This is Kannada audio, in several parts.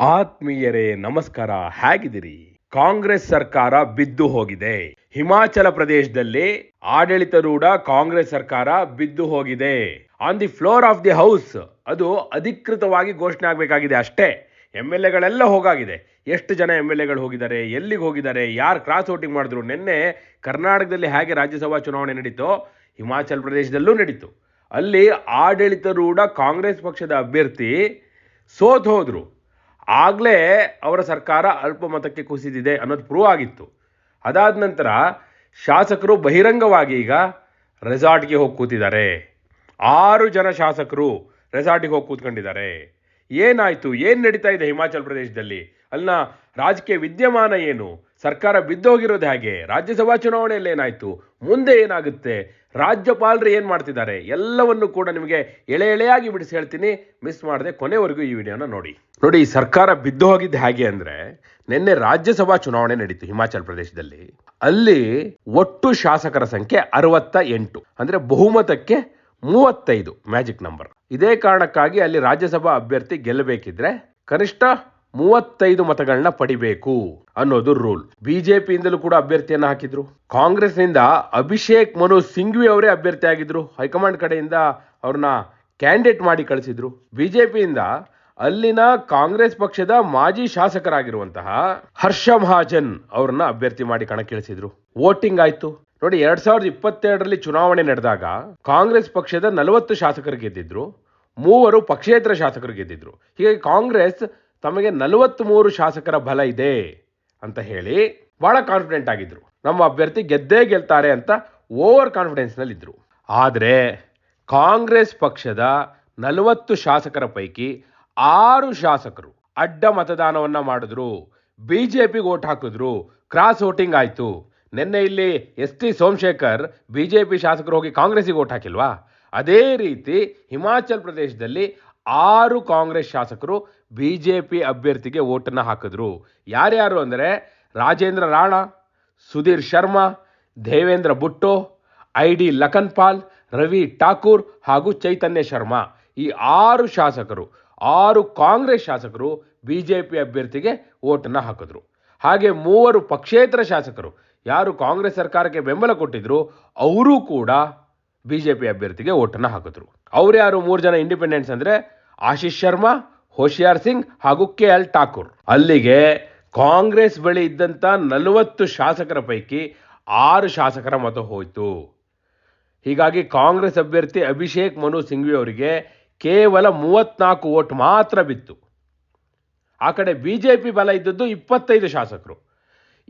ಆತ್ಮೀಯರೇ, ನಮಸ್ಕಾರ. ಹೇಗಿದ್ದೀರಿ? ಕಾಂಗ್ರೆಸ್ ಸರ್ಕಾರ ಬಿದ್ದು ಹೋಗಿದೆ. ಹಿಮಾಚಲ ಪ್ರದೇಶದಲ್ಲಿ ಆಡಳಿತಾರೂಢ ಕಾಂಗ್ರೆಸ್ ಸರ್ಕಾರ ಬಿದ್ದು ಹೋಗಿದೆ. On the floor of the house ಅದು ಅಧಿಕೃತವಾಗಿ ಘೋಷಣೆ ಆಗಬೇಕಾಗಿದೆ ಅಷ್ಟೇ. ಎಂ ಎಲ್ ಎಗಳೆಲ್ಲ ಹೋಗಾಗಿದೆ. ಎಷ್ಟು ಜನ ಎಂ ಎಲ್ ಎಗಳು ಹೋಗಿದ್ದಾರೆ, ಎಲ್ಲಿಗೆ ಹೋಗಿದ್ದಾರೆ, ಯಾರು ಕ್ರಾಸ್ ವೋಟಿಂಗ್ ಮಾಡಿದ್ರು, ನಿನ್ನೆ ಕರ್ನಾಟಕದಲ್ಲಿ ಹೇಗೆ ರಾಜ್ಯಸಭಾ ಚುನಾವಣೆ ನಡೀತೋ, ಹಿಮಾಚಲ ಪ್ರದೇಶದಲ್ಲೂ ನಡೀತು. ಅಲ್ಲಿ ಆಡಳಿತಾರೂಢ ಕಾಂಗ್ರೆಸ್ ಪಕ್ಷದ ಅಭ್ಯರ್ಥಿ ಸೋತ್ ಹೋದ್ರು. ಆಗಲೇ ಅವರ ಸರ್ಕಾರ ಅಲ್ಪಮತಕ್ಕೆ ಕುಸಿದಿದೆ ಅನ್ನೋದು ಪ್ರೂವ್ ಆಗಿತ್ತು. ಅದಾದ ನಂತರ ಶಾಸಕರು ಬಹಿರಂಗವಾಗಿ ಈಗ ರೆಸಾರ್ಟ್ಗೆ ಹೋಗಿ ಕೂತಿದ್ದಾರೆ. ಆರು ಜನ ಶಾಸಕರು ರೆಸಾರ್ಟಿಗೆ ಹೋಗಿ ಕೂತ್ಕೊಂಡಿದ್ದಾರೆ. ಏನಾಯಿತು? ಏನು ನಡೀತಾ ಇದೆ ಹಿಮಾಚಲ ಪ್ರದೇಶದಲ್ಲಿ? ಅಲ್ಲಿನ ರಾಜಕೀಯ ವಿದ್ಯಮಾನ ಏನು? ಸರ್ಕಾರ ಬಿದ್ದೋಗಿರೋದು ಹೇಗೆ ರಾಜ್ಯಸಭಾ ಚುನಾವಣೆಯಲ್ಲಿ ಏನಾಯ್ತು ಮುಂದೆ ಏನಾಗುತ್ತೆ? ರಾಜ್ಯಪಾಲರು ಏನು ಮಾಡ್ತಿದ್ದಾರೆ? ಎಲ್ಲವನ್ನು ಕೂಡ ನಿಮಗೆ ಎಳೆ ಎಳೆಯಾಗಿ ಬಿಡಿಸಿ ಹೇಳ್ತೀನಿ. ಮಿಸ್ ಮಾಡದೆ ಕೊನೆವರೆಗೂ ಈ ವಿಡಿಯೋನ ನೋಡಿ. ನೋಡಿ ಸರ್ಕಾರ ಬಿದ್ದು ಹೋಗಿದ್ದು ಹೇಗೆ ಅಂದ್ರೆ ನಿನ್ನೆ ರಾಜ್ಯಸಭಾ ಚುನಾವಣೆ ನಡೀತು ಹಿಮಾಚಲ ಪ್ರದೇಶದಲ್ಲಿ. ಅಲ್ಲಿ ಒಟ್ಟು ಶಾಸಕರ ಸಂಖ್ಯೆ ಅರವತ್ತ ಎಂಟು. ಅಂದ್ರೆ ಬಹುಮತಕ್ಕೆ ಮೂವತ್ತೈದು ಮ್ಯಾಜಿಕ್ ನಂಬರ್. ಇದೇ ಕಾರಣಕ್ಕಾಗಿ ಅಲ್ಲಿ ರಾಜ್ಯಸಭಾ ಅಭ್ಯರ್ಥಿ ಗೆಲ್ಲಬೇಕಿದ್ರೆ ಕನಿಷ್ಠ ಮೂವತ್ತೈದು ಮತಗಳನ್ನ ಪಡಿಬೇಕು ಅನ್ನೋದು ರೂಲ್. ಬಿಜೆಪಿಯಿಂದಲೂ ಕೂಡ ಅಭ್ಯರ್ಥಿಯನ್ನ ಹಾಕಿದ್ರು. ಕಾಂಗ್ರೆಸ್ನಿಂದ ಅಭಿಷೇಕ್ ಮನು ಸಿಂಘ್ವಿ ಅವರೇ ಅಭ್ಯರ್ಥಿ ಆಗಿದ್ರು. ಹೈಕಮಾಂಡ್ ಕಡೆಯಿಂದ ಅವ್ರನ್ನ ಕ್ಯಾಂಡಿಡೇಟ್ ಮಾಡಿ ಕಳಿಸಿದ್ರು. ಬಿಜೆಪಿಯಿಂದ ಅಲ್ಲಿನ ಕಾಂಗ್ರೆಸ್ ಪಕ್ಷದ ಮಾಜಿ ಶಾಸಕರಾಗಿರುವಂತಹ ಹರ್ಷ ಮಹಾಜನ್ ಅವ್ರನ್ನ ಅಭ್ಯರ್ಥಿ ಮಾಡಿ ಕಣಕ್ಕಿಳಿಸಿದ್ರು. ವೋಟಿಂಗ್ ಆಯ್ತು. ನೋಡಿ, ಎರಡ್ ಸಾವಿರದ ಇಪ್ಪತ್ತೆರಡರಲ್ಲಿ ಚುನಾವಣೆ ನಡೆದಾಗ ಕಾಂಗ್ರೆಸ್ ಪಕ್ಷದ ನಲವತ್ತು ಶಾಸಕರು ಗೆದ್ದಿದ್ರು. ಮೂವರು ಪಕ್ಷೇತರ ಶಾಸಕರು ಗೆದ್ದಿದ್ರು. ಹೀಗಾಗಿ ಕಾಂಗ್ರೆಸ್ ತಮಗೆ ಮೂರು ಶಾಸಕರ ಬಲ ಇದೆ ಅಂತ ಹೇಳಿ ಬಹಳ ಕಾನ್ಫಿಡೆಂಟ್ ಆಗಿದ್ರು. ನಮ್ಮ ಅಭ್ಯರ್ಥಿ ಗೆದ್ದೇ ಗೆಲ್ತಾರೆ ಅಂತ ಓವರ್ ಕಾನ್ಫಿಡೆನ್ಸ್ನಲ್ಲಿ ಇದ್ರು. ಆದ್ರೆ ಕಾಂಗ್ರೆಸ್ ಪಕ್ಷದ ನಲವತ್ತು ಶಾಸಕರ ಪೈಕಿ ಆರು ಶಾಸಕರು ಅಡ್ಡ ಮತದಾನವನ್ನ ಮಾಡಿದ್ರು. ಬಿಜೆಪಿಗೆ ಓಟ್ ಹಾಕಿದ್ರು. ಕ್ರಾಸ್ ವೋಟಿಂಗ್ ಆಯ್ತು. ನಿನ್ನೆ ಇಲ್ಲಿ ಎಸ್ ಟಿ ಸೋಮಶೇಖರ್ ಬಿಜೆಪಿ ಶಾಸಕರು ಹೋಗಿ ಕಾಂಗ್ರೆಸ್ಗೆ ಓಟ್ ಹಾಕಿಲ್ವಾ? ಅದೇ ರೀತಿ ಹಿಮಾಚಲ್ ಪ್ರದೇಶದಲ್ಲಿ ಆರು ಕಾಂಗ್ರೆಸ್ ಶಾಸಕರು ಬಿಜೆಪಿ ಅಭ್ಯರ್ಥಿಗೆ ಓಟನ್ನು ಹಾಕಿದ್ರು. ಯಾರ್ಯಾರು ಅಂದರೆ ರಾಜೇಂದ್ರ ರಾಣಾ, ಸುಧೀರ್ ಶರ್ಮಾ, ದೇವೇಂದ್ರ ಬುಟ್ಟೋ ಐ ಡಿ ಲಖನ್ಪಾಲ್, ರವಿ ಠಾಕೂರ್ ಹಾಗೂ ಚೈತನ್ಯ ಶರ್ಮಾ. ಈ ಆರು ಶಾಸಕರು, ಆರು ಕಾಂಗ್ರೆಸ್ ಶಾಸಕರು ಬಿ ಜೆ ಪಿ ಅಭ್ಯರ್ಥಿಗೆ ಓಟನ್ನು ಹಾಕಿದ್ರು. ಹಾಗೆ ಮೂವರು ಪಕ್ಷೇತರ ಶಾಸಕರು, ಯಾರು ಕಾಂಗ್ರೆಸ್ ಸರ್ಕಾರಕ್ಕೆ ಬೆಂಬಲ ಕೊಟ್ಟಿದ್ರು, ಅವರೂ ಕೂಡ ಬಿ ಜೆ ಪಿ ಅಭ್ಯರ್ಥಿಗೆ ಓಟನ್ನು ಹಾಕಿದ್ರು. ಅವ್ರು ಯಾರು ಮೂರು ಜನ ಇಂಡಿಪೆಂಡೆನ್ಸ್ ಅಂದರೆ ಆಶೀಶ್ ಶರ್ಮಾ ಹೋಶಿಯಾರ್ ಸಿಂಗ್ ಹಾಗೂ ಕೆ ಎಲ್ ಠಾಕೂರ್. ಅಲ್ಲಿಗೆ ಕಾಂಗ್ರೆಸ್ ಬಳಿ ಇದ್ದಂಥ ನಲವತ್ತು ಶಾಸಕರ ಪೈಕಿ ಆರು ಶಾಸಕರ ಮತ ಹೋಯಿತು. ಹೀಗಾಗಿ ಕಾಂಗ್ರೆಸ್ ಅಭ್ಯರ್ಥಿ ಅಭಿಷೇಕ್ ಮನು ಸಿಂಘ್ವಿ ಅವರಿಗೆ ಕೇವಲ ಮೂವತ್ನಾಲ್ಕು ಓಟ್ ಮಾತ್ರ ಬಿತ್ತು. ಆ ಕಡೆ ಬಿ ಜೆ ಪಿ ಬಲ ಇದ್ದದ್ದು ಇಪ್ಪತ್ತೈದು ಶಾಸಕರು.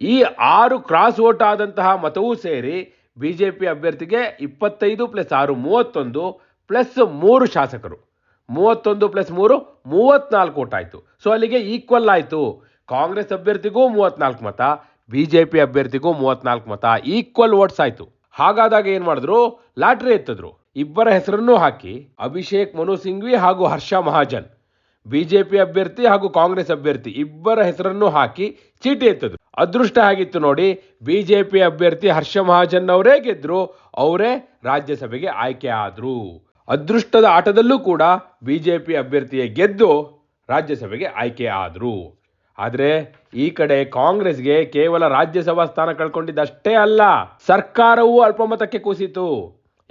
ಈ ಆರು ಕ್ರಾಸ್ ವೋಟ್ ಆದಂತಹ ಮತವೂ ಸೇರಿ ಬಿ ಜೆ ಪಿ ಅಭ್ಯರ್ಥಿಗೆ ಇಪ್ಪತ್ತೈದು ಪ್ಲಸ್ ಆರು ಮೂವತ್ತೊಂದು ಪ್ಲಸ್ ಮೂರು ಶಾಸಕರು. ಮೂವತ್ತೊಂದು ಪ್ಲಸ್ ಮೂರು, ಮೂವತ್ನಾಲ್ಕು ಓಟ್ ಆಯಿತು. ಸೊ ಅಲ್ಲಿಗೆ ಈಕ್ವಲ್ ಆಯಿತು. ಕಾಂಗ್ರೆಸ್ ಅಭ್ಯರ್ಥಿಗೂ ಮೂವತ್ನಾಲ್ಕು ಮತ ಬಿ ಜೆ ಪಿ ಅಭ್ಯರ್ಥಿಗೂ ಮೂವತ್ನಾಲ್ಕು ಮತ ಈಕ್ವಲ್ ವೋಟ್ಸ್ ಆಯಿತು. ಹಾಗಾದಾಗ ಏನು ಮಾಡಿದ್ರು? ಲಾಟ್ರಿ ಎತ್ತಿದ್ರು. ಇಬ್ಬರ ಹೆಸರನ್ನೂ ಹಾಕಿ ಅಭಿಷೇಕ್, ಮನು ಸಿಂಘ್ವಿ ಹಾಗೂ ಹರ್ಷ ಮಹಾಜನ್ ಬಿಜೆಪಿ ಅಭ್ಯರ್ಥಿ ಹಾಗೂ ಕಾಂಗ್ರೆಸ್ ಅಭ್ಯರ್ಥಿ ಇಬ್ಬರ ಹೆಸರನ್ನು ಹಾಕಿ ಚೀಟಿ ಎತ್ತಿದ್ರು. ಅದೃಷ್ಟ ಆಗಿತ್ತು ನೋಡಿ ಬಿಜೆಪಿ ಅಭ್ಯರ್ಥಿ ಹರ್ಷ ಮಹಾಜನ್ ಅವರೇ ಗೆದ್ರು, ಅವರೇ ರಾಜ್ಯಸಭೆಗೆ ಆಯ್ಕೆ ಆದ್ರು. ಅದೃಷ್ಟದ ಆಟದಲ್ಲೂ ಕೂಡ ಬಿ ಜೆ ಪಿ ಅಭ್ಯರ್ಥಿಯೇ ಗೆದ್ದು ರಾಜ್ಯಸಭೆಗೆ ಆಯ್ಕೆ ಆದರು. ಆದರೆ ಈ ಕಡೆ ಕಾಂಗ್ರೆಸ್ಗೆ ಕೇವಲ ರಾಜ್ಯಸಭಾ ಸ್ಥಾನ ಕಳ್ಕೊಂಡಿದ್ದಷ್ಟೇ ಅಲ್ಲ, ಸರ್ಕಾರವೂ ಅಲ್ಪಮತಕ್ಕೆ ಕುಸಿತು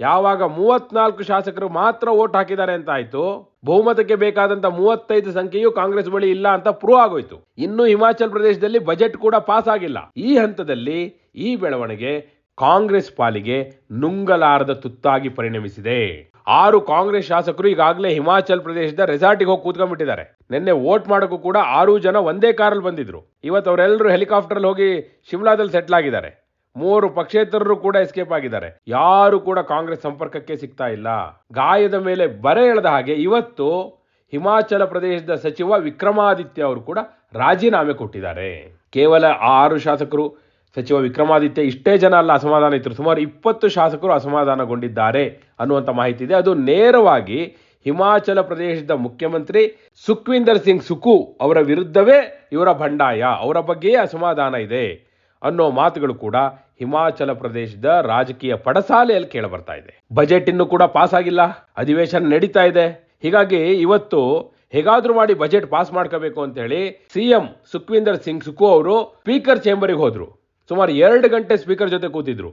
ಯಾವಾಗ ಮೂವತ್ನಾಲ್ಕು ಶಾಸಕರು ಮಾತ್ರ ಓಟ್ ಹಾಕಿದ್ದಾರೆ ಅಂತ ಆಯ್ತು ಬಹುಮತಕ್ಕೆ ಬೇಕಾದಂತ ಮೂವತ್ತೈದು ಸಂಖ್ಯೆಯು ಕಾಂಗ್ರೆಸ್ ಬಳಿ ಇಲ್ಲ ಅಂತ ಪ್ರೂವ್ ಆಗೋಯ್ತು. ಇನ್ನು ಹಿಮಾಚಲ ಪ್ರದೇಶದಲ್ಲಿ ಬಜೆಟ್ ಕೂಡ ಪಾಸ್ ಆಗಿಲ್ಲ. ಈ ಹಂತದಲ್ಲಿ ಈ ಬೆಳವಣಿಗೆ ಕಾಂಗ್ರೆಸ್ ಪಾಲಿಗೆ ನುಂಗಲಾರದ ತುತ್ತಾಗಿ ಪರಿಣಮಿಸಿದೆ. ಆರು ಕಾಂಗ್ರೆಸ್ ಶಾಸಕರು ಈಗಾಗಲೇ ಹಿಮಾಚಲ್ ಪ್ರದೇಶದ ರೆಸಾರ್ಟಿಗೆ ಹೋಗಿ ಕೂತ್ಕೊಂಡ್ಬಿಟ್ಟಿದ್ದಾರೆ. ನಿನ್ನೆ ವೋಟ್ ಮಾಡೋಕ್ಕೂ ಕೂಡ ಆರು ಜನ ಒಂದೇ ಕಾರಲ್ಲಿ ಬಂದಿದ್ರು. ಇವತ್ತು ಅವರೆಲ್ಲರೂ ಹೆಲಿಕಾಪ್ಟರ್ ಹೋಗಿ ಶಿಮ್ಲಾದಲ್ಲಿ ಸೆಟ್ಲ್ ಆಗಿದ್ದಾರೆ. ಮೂರು ಪಕ್ಷೇತರರು ಕೂಡ ಎಸ್ಕೇಪ್ ಆಗಿದ್ದಾರೆ. ಯಾರು ಕೂಡ ಕಾಂಗ್ರೆಸ್ ಸಂಪರ್ಕಕ್ಕೆ ಸಿಗ್ತಾ ಇಲ್ಲ. ಗಾಯದ ಮೇಲೆ ಬರೆ ಎಳೆದ ಹಾಗೆ ಇವತ್ತು ಹಿಮಾಚಲ ಪ್ರದೇಶದ ಸಚಿವ ವಿಕ್ರಮಾದಿತ್ಯ ಅವರು ಕೂಡ ರಾಜೀನಾಮೆ ಕೊಟ್ಟಿದ್ದಾರೆ. ಕೇವಲ ಆರು ಶಾಸಕರು ಸಚಿವ ವಿಕ್ರಮಾದಿತ್ಯ ಇಷ್ಟೇ ಜನ ಅಲ್ಲ ಅಸಮಾಧಾನ ಇದ್ರು. ಸುಮಾರು ಇಪ್ಪತ್ತು ಶಾಸಕರು ಅಸಮಾಧಾನಗೊಂಡಿದ್ದಾರೆ ಅನ್ನುವಂಥ ಮಾಹಿತಿ ಇದೆ. ಅದು ನೇರವಾಗಿ ಹಿಮಾಚಲ ಪ್ರದೇಶದ ಮುಖ್ಯಮಂತ್ರಿ ಸುಖ್ವಿಂದರ್ ಸಿಂಗ್ ಸುಕು ಅವರ ವಿರುದ್ಧವೇ ಇವರ ಬಂಡಾಯ. ಅವರ ಬಗ್ಗೆಯೇ ಅಸಮಾಧಾನ ಇದೆ ಅನ್ನೋ ಮಾತುಗಳು ಕೂಡ ಹಿಮಾಚಲ ಪ್ರದೇಶದ ರಾಜಕೀಯ ಪಡಸಾಲೆಯಲ್ಲಿ ಕೇಳಬರ್ತಾ ಇದೆ. ಬಜೆಟ್ ಇನ್ನು ಕೂಡ ಪಾಸ್ ಆಗಿಲ್ಲ. ಅಧಿವೇಶನ ನಡೀತಾ ಇದೆ. ಹೀಗಾಗಿ ಇವತ್ತು ಹೇಗಾದ್ರೂ ಮಾಡಿ ಬಜೆಟ್ ಪಾಸ್ ಮಾಡ್ಕೋಬೇಕು ಅಂತ ಹೇಳಿ ಸಿಎಂ ಸುಖ್ವಿಂದರ್ ಸಿಂಗ್ ಸುಖು ಅವರು ಸ್ಪೀಕರ್ ಚೇಂಬರಿಗೆ ಹೋದ್ರು. ಸುಮಾರು ಎರಡು ಗಂಟೆ ಸ್ಪೀಕರ್ ಜೊತೆ ಕೂತಿದ್ರು.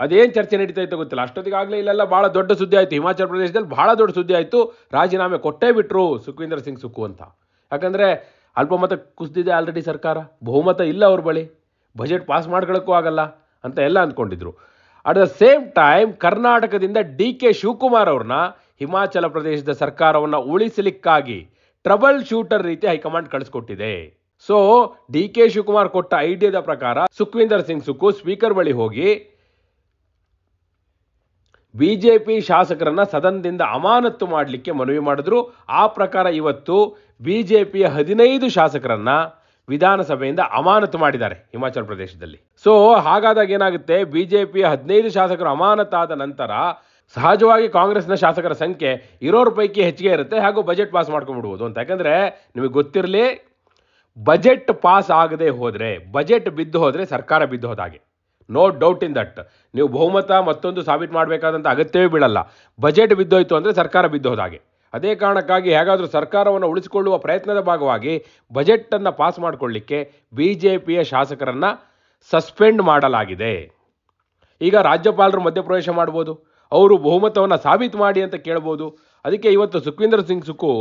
ಅದೇನು ಚರ್ಚೆ ನಡೀತಾ ಇತ್ತು ಗೊತ್ತಿಲ್ಲ. ಅಷ್ಟೊತ್ತಿಗೆ ಆಗಲೇ ಇಲ್ಲೆಲ್ಲ ಭಾಳ ದೊಡ್ಡ ಸುದ್ದಿ ಆಯಿತು. ಹಿಮಾಚಲ ಪ್ರದೇಶದಲ್ಲಿ ಭಾಳ ದೊಡ್ಡ ಸುದ್ದಿ ಆಯಿತು. ರಾಜೀನಾಮೆ ಕೊಟ್ಟೇ ಬಿಟ್ಟರು ಸುಖವೀಂದ್ರ ಸಿಂಗ್ ಸುಕ್ಕು ಅಂತ. ಯಾಕಂದರೆ ಅಲ್ಪಮತ ಕುಸಿದಿದೆ ಆಲ್ರೆಡಿ ಸರ್ಕಾರ. ಬಹುಮತ ಇಲ್ಲ ಅವ್ರ ಬಳಿ. ಬಜೆಟ್ ಪಾಸ್ ಮಾಡ್ಕೊಳ್ಳೋಕ್ಕೂ ಆಗಲ್ಲ ಅಂತ ಎಲ್ಲ ಅಂದ್ಕೊಂಡಿದ್ರು. ಅಟ್ ದ ಸೇಮ್ ಟೈಮ್ ಕರ್ನಾಟಕದಿಂದ ಡಿ ಕೆ ಶಿವಕುಮಾರ್ ಅವ್ರನ್ನ ಹಿಮಾಚಲ ಪ್ರದೇಶದ ಸರ್ಕಾರವನ್ನು ಉಳಿಸಲಿಕ್ಕಾಗಿ ಟ್ರಬಲ್ ಶೂಟರ್ ರೀತಿ ಹೈಕಮಾಂಡ್ ಕಳಿಸ್ಕೊಟ್ಟಿದೆ. ಸೊ ಡಿ ಕೆ ಶಿವಕುಮಾರ್ ಕೊಟ್ಟ ಐಡಿಯಾದ ಪ್ರಕಾರ ಸುಖ್ವಿಂದರ್ ಸಿಂಗ್ ಸುಖು ಸ್ಪೀಕರ್ ಬಳಿ ಹೋಗಿ ಬಿಜೆಪಿ ಶಾಸಕರನ್ನ ಸದನದಿಂದ ಅಮಾನತ್ತು ಮಾಡಲಿಕ್ಕೆ ಮನವಿ ಮಾಡಿದ್ರು. ಆ ಪ್ರಕಾರ ಇವತ್ತು ಬಿಜೆಪಿಯ ಹದಿನೈದು ಶಾಸಕರನ್ನ ವಿಧಾನಸಭೆಯಿಂದ ಅಮಾನತು ಮಾಡಿದ್ದಾರೆ ಹಿಮಾಚಲ ಪ್ರದೇಶದಲ್ಲಿ. ಸೊ ಹಾಗಾದಾಗ ಏನಾಗುತ್ತೆ? ಬಿಜೆಪಿಯ ಹದಿನೈದು ಶಾಸಕರು ಅಮಾನತಾದ ನಂತರ ಸಹಜವಾಗಿ ಕಾಂಗ್ರೆಸ್ನ ಶಾಸಕರ ಸಂಖ್ಯೆ ಇರೋರ ಪೈಕಿ ಹೆಚ್ಚಿಗೆ ಇರುತ್ತೆ ಹಾಗೂ ಬಜೆಟ್ ಪಾಸ್ ಮಾಡ್ಕೊಂಡ್ಬಿಡ್ಬೋದು ಅಂತ. ಯಾಕಂದ್ರೆ ನಿಮಗೆ ಗೊತ್ತಿರಲಿ ಬಜೆಟ್ ಪಾಸ್ ಆಗದೆ ಹೋದರೆ, ಬಜೆಟ್ ಬಿದ್ದು ಹೋದರೆ ಸರ್ಕಾರ ಬಿದ್ದು ಹೋದಾಗೆ ನೋ ಡೌಟ್ ಇನ್ ದಟ್ ನೀವು ಬಹುಮತ ಮತ್ತೊಂದು ಸಾಬೀತು ಮಾಡಬೇಕಾದಂಥ ಅಗತ್ಯವೇ ಬೀಳಲ್ಲ. ಬಜೆಟ್ ಬಿದ್ದೋಯ್ತು ಅಂದರೆ ಸರ್ಕಾರ ಬಿದ್ದು ಹೋದಾಗೆ ಅದೇ ಕಾರಣಕ್ಕಾಗಿ ಹೇಗಾದರೂ ಸರ್ಕಾರವನ್ನು ಉಳಿಸಿಕೊಳ್ಳುವ ಪ್ರಯತ್ನದ ಭಾಗವಾಗಿ ಬಜೆಟನ್ನು ಪಾಸ್ ಮಾಡಿಕೊಳ್ಳಿಕ್ಕೆ ಬಿ ಜೆ ಪಿಯ ಶಾಸಕರನ್ನು ಸಸ್ಪೆಂಡ್ ಮಾಡಲಾಗಿದೆ. ಈಗ ರಾಜ್ಯಪಾಲರು ಮಧ್ಯಪ್ರವೇಶ ಮಾಡ್ಬೋದು. ಅವರು ಬಹುಮತವನ್ನು ಸಾಬೀತು ಮಾಡಿ ಅಂತ ಕೇಳ್ಬೋದು. ಅದಕ್ಕೆ ಇವತ್ತು ಸುಖವಿಂದರ್ ಸಿಂಗ್ ಸುಖು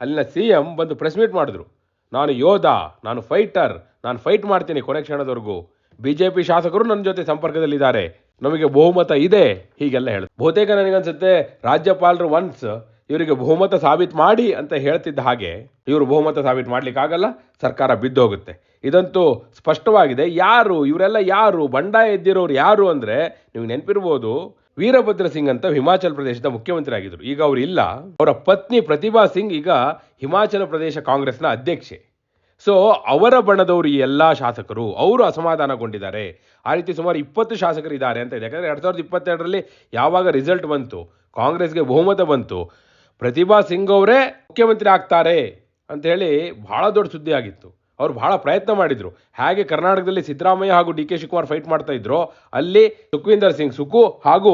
ಅಲ್ಲಿನ ಸಿ ಎಂ ಬಂದು ಪ್ರೆಸ್ ಮೀಟ್ ಮಾಡಿದ್ರು. ನಾನು ಯೋಧ, ನಾನು ಫೈಟರ್ ನಾನು ಫೈಟ್ ಮಾಡ್ತೀನಿ ಕೊನೆ ಕ್ಷಣದವರೆಗೂ. ಬಿ ಜೆ ಪಿ ಶಾಸಕರು ನನ್ನ ಜೊತೆ ಸಂಪರ್ಕದಲ್ಲಿದ್ದಾರೆ. ನಮಗೆ ಬಹುಮತ ಇದೆ, ಹೀಗೆಲ್ಲ ಹೇಳಿದ್ರು ಬಹುತೇಕ ನನಗನ್ಸುತ್ತೆ, ರಾಜ್ಯಪಾಲರು ಒನ್ಸ್ ಇವರಿಗೆ ಬಹುಮತ ಸಾಬೀತು ಮಾಡಿ ಅಂತ ಹೇಳ್ತಿದ್ದ ಹಾಗೆ ಇವರು ಬಹುಮತ ಸಾಬೀತು ಮಾಡ್ಲಿಕ್ಕಾಗಲ್ಲ, ಸರ್ಕಾರ ಬಿದ್ದು ಹೋಗುತ್ತೆ. ಇದಂತೂ ಸ್ಪಷ್ಟವಾಗಿದೆ, ಯಾರು, ಇವರೆಲ್ಲ ಯಾರು, ಬಂಡಾಯ ಎದ್ದಿರೋರು ಯಾರು ಅಂದರೆ, ನೀವು ನೆನಪಿರ್ಬೋದು ವೀರಭದ್ರ ಸಿಂಗ್ ಅಂತ ಹಿಮಾಚಲ ಪ್ರದೇಶದ ಮುಖ್ಯಮಂತ್ರಿ ಆಗಿದ್ರು ಈಗ ಅವರು ಇಲ್ಲ. ಅವರ ಪತ್ನಿ ಪ್ರತಿಭಾ ಸಿಂಗ್ ಈಗ ಹಿಮಾಚಲ ಪ್ರದೇಶ ಕಾಂಗ್ರೆಸ್ನ ಅಧ್ಯಕ್ಷೆ. ಸೊ ಅವರ ಬಣದವರು ಈ ಎಲ್ಲ ಶಾಸಕರು, ಅವರು ಅಸಮಾಧಾನಗೊಂಡಿದ್ದಾರೆ. ಆ ರೀತಿ ಸುಮಾರು ಇಪ್ಪತ್ತು ಶಾಸಕರು ಇದ್ದಾರೆ ಅಂತ ಇದೆ. ಯಾಕಂದರೆ ಎರಡು ಸಾವಿರದ ಇಪ್ಪತ್ತೆರಡರಲ್ಲಿ ಯಾವಾಗ ರಿಸಲ್ಟ್ ಬಂತು, ಕಾಂಗ್ರೆಸ್ಗೆ ಬಹುಮತ ಬಂತು, ಪ್ರತಿಭಾ ಸಿಂಗ್ ಅವರೇ ಮುಖ್ಯಮಂತ್ರಿ ಆಗ್ತಾರೆ ಅಂತ ಹೇಳಿ ಬಹಳ ದೊಡ್ಡ ಸುದ್ದಿ ಆಗಿತ್ತು. ಅವ್ರು ಬಹಳ ಪ್ರಯತ್ನ ಮಾಡಿದ್ರು. ಹಾಗೆ ಕರ್ನಾಟಕದಲ್ಲಿ ಸಿದ್ದರಾಮಯ್ಯ ಹಾಗೂ ಡಿ ಕೆ ಶಿವಕುಮಾರ್ ಫೈಟ್ ಮಾಡ್ತಾ ಇದ್ರು, ಅಲ್ಲಿ ಸುಖವಿಂದರ್ ಸಿಂಗ್ ಸುಖು ಹಾಗೂ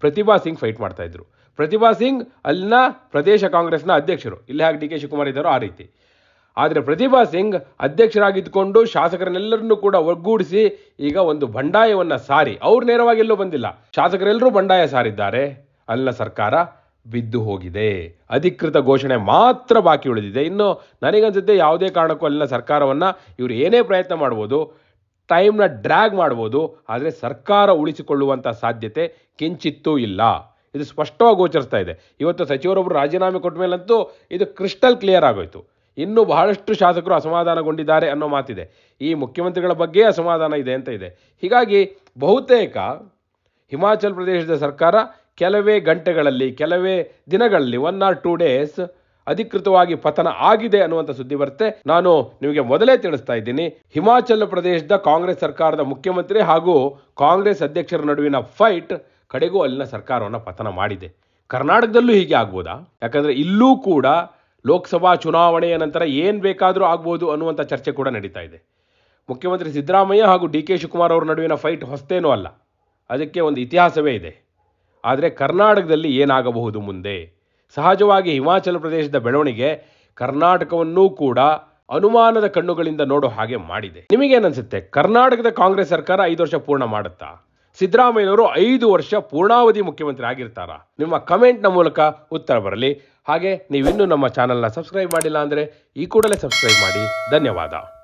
ಪ್ರತಿಭಾ ಸಿಂಗ್ ಫೈಟ್ ಮಾಡ್ತಾ ಇದ್ರು. ಪ್ರತಿಭಾ ಸಿಂಗ್ ಅಲ್ಲಿನ ಪ್ರದೇಶ ಕಾಂಗ್ರೆಸ್ನ ಅಧ್ಯಕ್ಷರು. ಇಲ್ಲಿ ಹಾಗೆ ಡಿ ಕೆ ಶಿವಕುಮಾರ್ ಇದ್ದಾರೋ ಆ ರೀತಿ. ಆದರೆ ಪ್ರತಿಭಾ ಸಿಂಗ್ ಅಧ್ಯಕ್ಷರಾಗಿದ್ದುಕೊಂಡು ಶಾಸಕರನ್ನೆಲ್ಲರನ್ನೂ ಕೂಡ ಒಗ್ಗೂಡಿಸಿ ಈಗ ಒಂದು ಬಂಡಾಯವನ್ನು ಸಾರಿ. ಅವ್ರು ನೇರವಾಗಿ ಎಲ್ಲೂ ಬಂದಿಲ್ಲ. ಶಾಸಕರೆಲ್ಲರೂ ಬಂಡಾಯ ಸಾರಿದ್ದಾರೆ. ಅಲ್ಲಿನ ಸರ್ಕಾರ ಬಿದ್ದು ಹೋಗಿದೆ. ಅಧಿಕೃತ ಘೋಷಣೆ ಮಾತ್ರ ಬಾಕಿ ಉಳಿದಿದೆ. ಇನ್ನು ನನಗನ್ಸುತ್ತೆ ಯಾವುದೇ ಕಾರಣಕ್ಕೂ ಅಲ್ಲಿನ ಸರ್ಕಾರವನ್ನು ಇವರು ಏನೇ ಪ್ರಯತ್ನ ಮಾಡ್ಬೋದು ಟೈಮ್ನ ಡ್ರ್ಯಾಗ್ ಮಾಡ್ಬೋದು, ಆದರೆ ಸರ್ಕಾರ ಉಳಿಸಿಕೊಳ್ಳುವಂಥ ಸಾಧ್ಯತೆ ಕಿಂಚಿತ್ತೂ ಇಲ್ಲ. ಇದು ಸ್ಪಷ್ಟವಾಗಿ ಗೋಚರಿಸ್ತಾ ಇದೆ. ಇವತ್ತು ಸಚಿವರೊಬ್ಬರು ರಾಜೀನಾಮೆ ಕೊಟ್ಟ ಮೇಲಂತೂ ಇದು ಕ್ರಿಸ್ಟಲ್ ಕ್ಲಿಯರ್ ಆಗೋಯ್ತು. ಇನ್ನೂ ಬಹಳಷ್ಟು ಶಾಸಕರು ಅಸಮಾಧಾನಗೊಂಡಿದ್ದಾರೆ ಅನ್ನೋ ಮಾತಿದೆ. ಈ ಮುಖ್ಯಮಂತ್ರಿಗಳ ಬಗ್ಗೆ ಅಸಮಾಧಾನ ಇದೆ ಅಂತ ಇದೆ. ಹೀಗಾಗಿ ಬಹುತೇಕ ಹಿಮಾಚಲ ಪ್ರದೇಶದ ಸರ್ಕಾರ ಕೆಲವೇ ಗಂಟೆಗಳಲ್ಲಿ, ಕೆಲವೇ ದಿನಗಳಲ್ಲಿ ಒನ್ ಆರ್ ಟೂ ಡೇಸ್ ಅಧಿಕೃತವಾಗಿ ಪತನ ಆಗಿದೆ ಅನ್ನುವಂಥ ಸುದ್ದಿ ಬರುತ್ತೆ. ನಾನು ನಿಮಗೆ ಮೊದಲೇ ತಿಳಿಸ್ತಾ ಇದ್ದೀನಿ, ಹಿಮಾಚಲ ಪ್ರದೇಶದ ಕಾಂಗ್ರೆಸ್ ಸರ್ಕಾರದ ಮುಖ್ಯಮಂತ್ರಿ ಹಾಗೂ ಕಾಂಗ್ರೆಸ್ ಅಧ್ಯಕ್ಷರ ನಡುವಿನ ಫೈಟ್ ಕಡೆಗೂ ಅಲ್ಲಿನ ಸರ್ಕಾರವನ್ನು ಪತನ ಮಾಡಿದೆ. ಕರ್ನಾಟಕದಲ್ಲೂ ಹೀಗೆ ಆಗ್ಬೋದಾ? ಯಾಕಂದ್ರೆ ಇಲ್ಲೂ ಕೂಡ ಲೋಕಸಭಾ ಚುನಾವಣೆಯ ನಂತರ ಏನು ಬೇಕಾದರೂ ಆಗ್ಬೋದು ಅನ್ನುವಂಥ ಚರ್ಚೆ ಕೂಡ ನಡೀತಾ ಇದೆ. ಮುಖ್ಯಮಂತ್ರಿ ಸಿದ್ದರಾಮಯ್ಯ ಹಾಗೂ ಡಿ ಕೆ ಶಿವಕುಮಾರ್ ಅವರ ನಡುವಿನ ಫೈಟ್ ಹೊಸ್ತೇನೂ ಅಲ್ಲ. ಅದಕ್ಕೆ ಒಂದು ಇತಿಹಾಸವೇ ಇದೆ. ಆದರೆ ಕರ್ನಾಟಕದಲ್ಲಿ ಏನಾಗಬಹುದು ಮುಂದೆ? ಸಹಜವಾಗಿ ಹಿಮಾಚಲ ಪ್ರದೇಶದ ಬೆಳವಣಿಗೆ ಕರ್ನಾಟಕವನ್ನೂ ಕೂಡ ಅನುಮಾನದ ಕಣ್ಣುಗಳಿಂದ ನೋಡೋ ಹಾಗೆ ಮಾಡಿದೆ. ನಿಮಗೇನನ್ಸುತ್ತೆ? ಕರ್ನಾಟಕದ ಕಾಂಗ್ರೆಸ್ ಸರ್ಕಾರ ಐದು ವರ್ಷ ಪೂರ್ಣ ಮಾಡುತ್ತಾ? ಸಿದ್ದರಾಮಯ್ಯನವರು ಐದು ವರ್ಷ ಪೂರ್ಣಾವಧಿ ಮುಖ್ಯಮಂತ್ರಿ ಆಗಿರ್ತಾರಾ? ನಿಮ್ಮ ಕಮೆಂಟ್ನ ಮೂಲಕ ಉತ್ತರ ಬರಲಿ. ಹಾಗೆ ನೀವಿನ್ನೂ ನಮ್ಮ ಚಾನಲ್ನ ಸಬ್ಸ್ಕ್ರೈಬ್ ಮಾಡಿಲ್ಲ ಅಂದರೆ ಈ ಕೂಡಲೇ ಸಬ್ಸ್ಕ್ರೈಬ್ ಮಾಡಿ. ಧನ್ಯವಾದ.